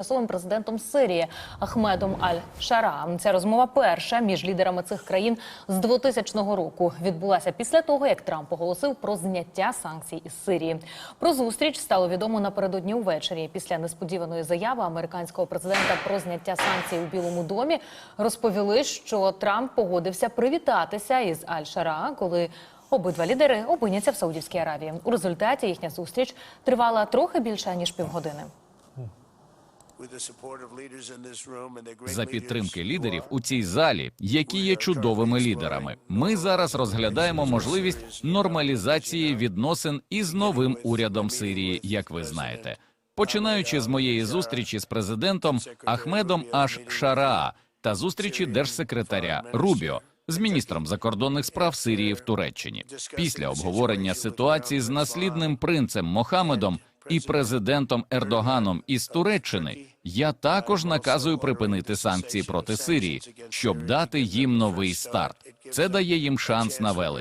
тимчасовим президентом Сирії Ахмедом Аль-Шара. Ця розмова перша між лідерами цих країн з 2000 року відбулася після того, як Трамп оголосив про зняття санкцій із Сирії. Про зустріч стало відомо напередодні увечері. Після несподіваної заяви американського президента про зняття санкцій у Білому домі розповіли, що Трамп погодився привітатися із Аль-Шара, коли Обидва лідери опиняться в Саудівській Аравії. У результаті їхня зустріч тривала трохи більше ніж півгодини. За підтримки лідерів у цій залі, які є чудовими лідерами. Ми зараз розглядаємо можливість нормалізації відносин із новим урядом Сирії, як ви знаєте. Починаючи з моєї зустрічі з президентом Ахмедом Аш Шараа та зустрічі держсекретаря Рубіо з міністром закордонних справ Сирії в Туреччині, після обговорення ситуації з наслідним принцем Мохамедом і президентом Ердоганом із Туреччини, я також наказую припинити санкції проти Сирії, щоб дати їм новий старт. Це дає їм шанс на велич.